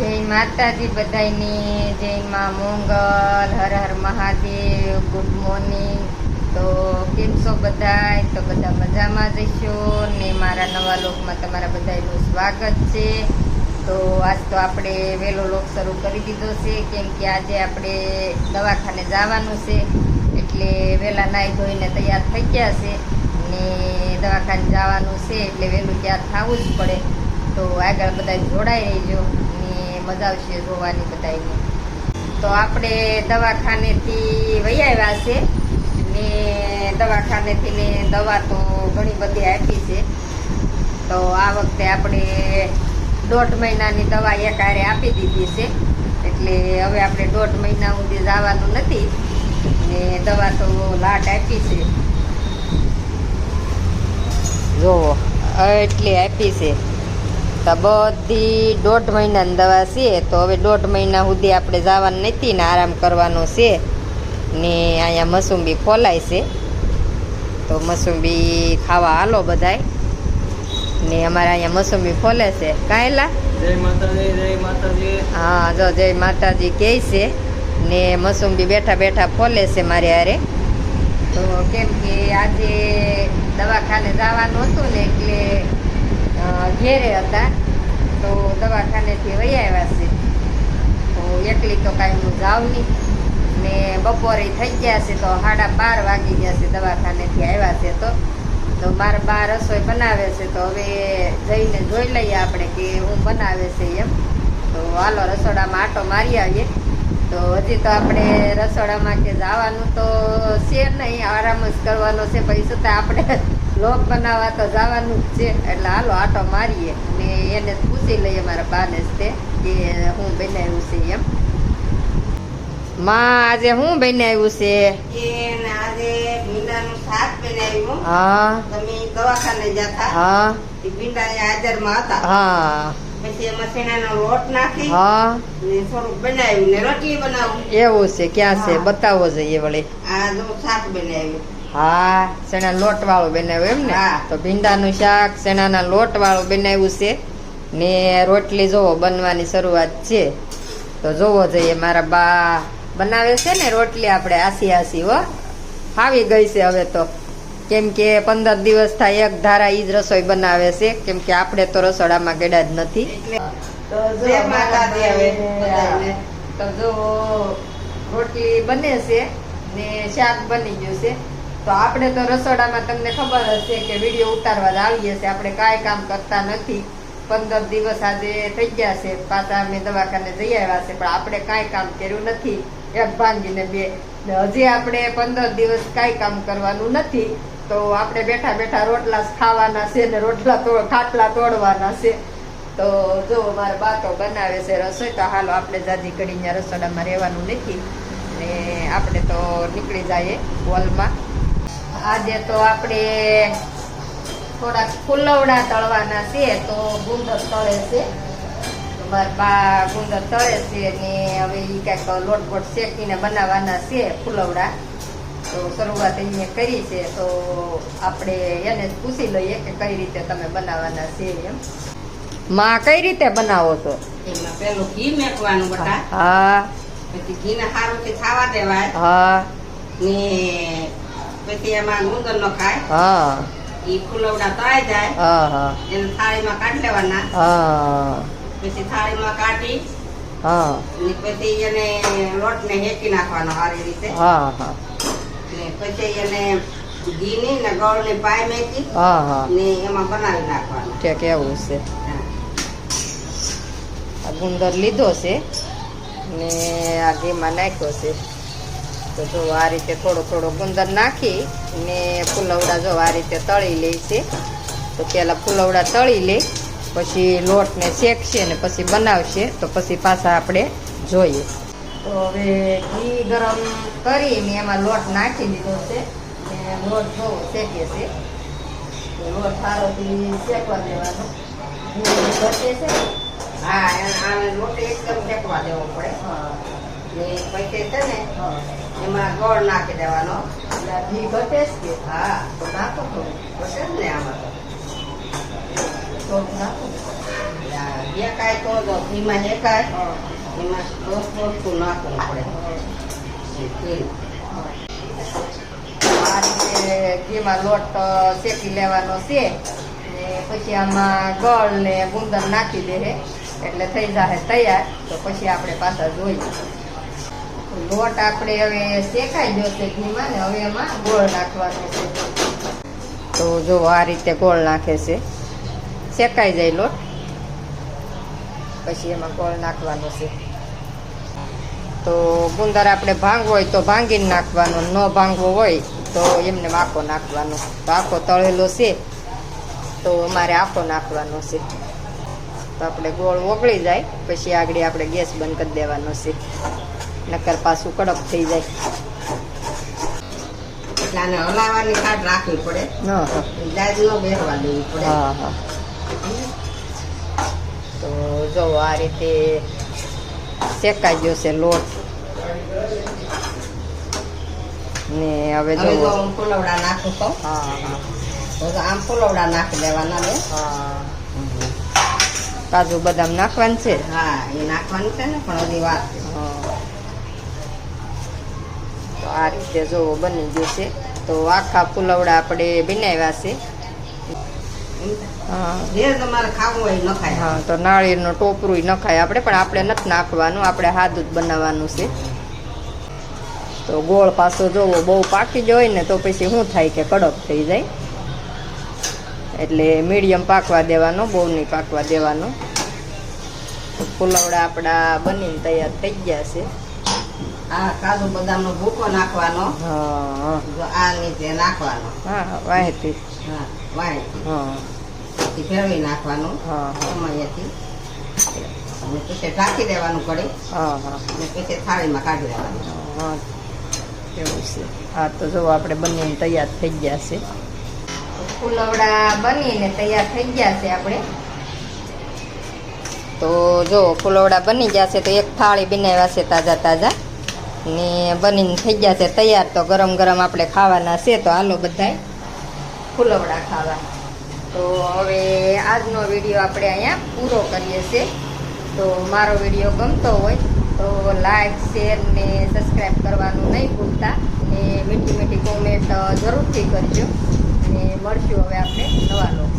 જય માતાજી બધાયની, જય માં મોંગલ, હર હર મહાદેવ, ગુડ મોર્નિંગ. તો કેમ છો બધાય? તો બધા મજામાં જઈશો ને મારા નવા લોકમાં તમારા બધાયનું સ્વાગત છે. તો આજ તો આપણે વહેલો લોક શરૂ કરી દીધો છે, કેમ કે આજે આપણે દવાખાને જવાનું છે. એટલે વહેલા નાહી ધોઈને તૈયાર થઈ ગયા છે. ને દવાખાને જવાનું છે, એટલે વહેલું ત્યાં થવું જ પડે. તો આગળ બધા જોડાઈ રહેજો ને મજા આવશે જોવાની બધાને તો આપણે દવાખાનેથી વહી આવ્યા છે ને દવાખાનેથી ને દવા તો ઘણી બધી આપી છે. તો આ વખતે આપણે દોઢ મહિનાની દવા એક હારે આપી દીધી છે. એટલે હવે આપણે દોઢ મહિના સુધી જવાનું નથી ને દવા તો લાટ આપી છે. જોવો. એટલી આપી છે. તો બધી દોઢ મહિનાની દવા છે તો હવે દોઢ મહિના સુધી આપણે જવાનું નથી ને આરામ કરવાનો છે. ને અહીંયા મસુંબી ફોલાય છે. તો મસુંબી ખાવા હાલો બધાય. ને અમારે અહીંયા મસુંબી ફોલે છે. કાયલા? જય માતાજી જય માતાજી. હા જો જય માતાજી કહે છે. ને મસુંબી બેઠા બેઠા ફોલે છે મારે હારે. તો કેમ કે આજે દવાખાને જવાનું હતું ને એટલે ઘેરે હતા, તો દવાખાનેથી વહી આવ્યા છે. તો એકલી તો કાંઈ હું જાઉં નહીં. ને બપોરે થઈ ગયા છે, તો સાડા બાર વાગી ગયા છે દવાખાનેથી આવ્યા છે તો. તો મારા બા રસોઈ બનાવે છે, તો હવે જઈને જોઈ લઈએ આપણે કે હું બનાવે છે એમ. તો હાલો રસોડામાં આટો મારી આવીએ. તો હજી તો આપણે રસોડામાં કે જવાનું તો છે નહીં, આરામ જ કરવાનો છે પછી છતાં આપણે લોક બનાવવા તો જવાનું જ છે. એટલે હાલો આટો મારીએ. ને એને પૂછી લઈએ મારા બાને જ તે કે હું બનાવ્યું છે એમ. માં આજે હું બનાવ્યું છે? આજે ભીંડાનું શાક બનાવ્યું. હા. તમે દવાખાને જતા. હા. ભીંડા હાજરમાં હતા. હા. પછી એમાં શેણાનો લોટ નાખી. હા. ને થોડુંક બનાવ્યું. ને રોટલી બનાવું. એવું છે ક્યાં છે? બતાવો જોઈએ વળી. આ જો શાક બનાવ્યું. હા સેના લોટ વાળું બનાવ્યું એમ ને? હા. તો ભીંડાનું શાક સેનાના લોટ વાળું બનાવ્યું છે. ને રોટલી જોવો બનવાની શરૂઆત છે. તો જોવો જોઈએ મારા બા બનાવે છે ને રોટલી આપણે આસી આસી હો. ફાવી ગઈ છે હવે તો. કેમ કે પંદર દિવસ થાય એક ધારા ઈ જ રસોઈ બનાવે છે. કેમ કે આપણે તો રસોડામાં ગેડા જ નથી. તો જો રોટલી બને છે ને શાક બની ગયું છે. તો આપણે તો રસોડામાં તમને ખબર હશે કે વીડિયો ઉતારવા જ આવીએ છીએ. આપણે કાંઈ કામ કરતા નથી. પંદર દિવસ આજે થઈ ગયા છે. પાછા અમે દવાખાને જઈ આવ્યા છે, પણ આપણે કાંઈ કામ કર્યું નથી. એક ભાંગીને બે હજી આપણે પંદર દિવસ કાંઈ કામ કરવાનું નથી. તો આપણે બેઠા બેઠા રોટલા ખાવાના છે ને રોટલા તોડ ખાટલા તોડવાના છે. તો જો મારા બા તો બનાવે છે રસોઈ, તો હાલો આપણે જાજી કરીને રસોડામાં રહેવાનું નથી. ને આપણે તો નીકળી જઈએ હોલમાં. આજે તો આપણે થોડાક ફુલવડા તળવાના છે તો ગુંદર તળે છે. મારા બા ગુંદર તળે છે ને હવે એ કાંઈક લોટપોટ શેકીને બનાવવાના છે ફુલવડા. તો શરૂઆત અહીંયા કરી છે તો આપણે એને જ પૂછી લઈએ કે કઈ રીતે તમે બનાવવાના છે એમ. માં કઈ રીતે બનાવો છો? એમાં પેલું ઘી મેકવાનું બટા. હા. પછી ઘીને સારુંથી ખાવા દેવાય. હા. ને પછી એમાં ગુંદર નખાય હા. ઈ ફૂલવડા તળાઈ જાય. હા હા. એને થાળીમાં કાઢી લેવાના. હા. પછી થાળીમાં કાઢી હા. ને પછી એને લોટને હેકી નાખવાનો સારી રીતે. હા હા. ને પછી એને ઘીની ને ગોળની પાય મેકી હા હા. ને એમાં બનાવી નાખવાનું. કે એવું છે? ગુંદર લીધો છે ને આ ઘીમાં નાખ્યો છે. તો જો આ રીતે થોડો થોડો ગુંદર નાખી ને ફુલવડા જો આ રીતે તળી લે છે. તો પહેલાં ફુલવડા તળી લે, પછી લોટને શેકશે ને પછી બનાવશે, તો પછી પાછા આપણે જોઈએ. તો હવે ઘી ગરમ કરીને એમાં લોટ નાખી દીધો છે. લોટ જો શેકે છે. લોટ સારોથી શેકવા દેવાનો. હા લોટ એકદમ શેકવા દેવો પડે. ને પછી છે ને એમાં ગોળ નાખી દેવાનો. એટલે ઘી ઘટે જ કે હા તો નાખો પછી જ ને આમાં તો. નાખો. આ શેકાય તો ઘીમાં શેકાય એમાં દોસ્ત વસ્તુ નાખવું પડે. આ રીતે ઘીમાં લોટ શેકી લેવાનો છે. પછી આમાં ગળ ને ગુંદર નાખી દે એટલે થઈ જાય તૈયાર. તો પછી આપણે પાછા જોઈએ. લોટ આપણે હવે શેકાઈ જશે ઘીમાં ને હવે એમાં ગોળ નાખવાનો છે. તો જો આ રીતે ગોળ નાખે છે. શેકાઈ જાય લોટ. પછી એમાં ગોળ નાખવાનો છે. તો ગુંદર આપણે ભાંગવો હોય તો ભાંગીને નાખવાનો, ન ભાંગવો હોય તો એમને આખો નાખવાનો. તો આખો તળેલો છે. તો અમારે આખો નાખવાનો છે. તો આપણે ગોળ ઓગળી જાય, પછી આગળ આપણે ગેસ બંધ કરી દેવાનો છે. નકર પાછું કડક થઈ જાય. એટલે આને હલાવવાની કાઢ રાખવી પડે. દાદ ન બેસવા દેવી પડે. હા હા. તો જો આ રીતે શેકાઈ ગયો છે લોટ. ને હવે જો હું ફુલવડા નાખું તો હા હા. આમ ફુલવડા નાખી દેવાના ને હા. કાજુ બદામ નાખવાનું છે? હા એ નાખવાનું છે ને પણ હજી વાત. તો આ રીતે જો બની ગયું છે. તો આખા પુલવડા આપણે બનાવ્યા છે. હા. તો નાળિયેરનું ટોપરું નખાય આપણે પણ આપણે નથી નાખવાનું આપણે હાદું જ બનાવવાનું છે. તો ગોળ પાછો જોવો બહુ પાકી જ હોય ને તો પછી શું થાય કે કડક થઈ જાય. એટલે મીડિયમ પાકવા દેવાનો બહુ નહીં પાકવા દેવાનો. તો આપણા બનીને તૈયાર થઈ ગયા છે. આ કાજુ બદામનો ભૂકો નાખવાનો. હા. જો આ નીચે નાખવાનો. હા વાહેતી હા પછી ફેરવી નાખવાનું. સમયથી. અને પછી ઢાંકી દેવાનું પડે અને પછી થાળીમાં કાઢી દેવાનું. એવું છે. હા તો જો આપણે બનીને તૈયાર થઈ ગયા છે. ફુલવડા બનીને તૈયાર થઈ ગયા છે આપણે. તો જો ફુલવડા બની ગયા છે તો એક થાળી બનાવ્યા છે તાજા તાજા. ને બનીને થઈ ગયા છે તૈયાર. તો ગરમ ગરમ આપણે ખાવાના છે. તો હાલો બધાય ફુલવડા ખાવા. તો હવે આજનો વીડિયો આપણે અહીંયા પૂરો કરીએ છીએ. તો મારો વીડિયો ગમતો હોય તો લાઈક, શેર ને સબસ્ક્રાઈબ કરવાનું નહીં ભૂલતા. ને મીઠી મીઠી કોમેન્ટ જરૂરથી કરજો. અને મળશું હવે આપણે નવા લોકો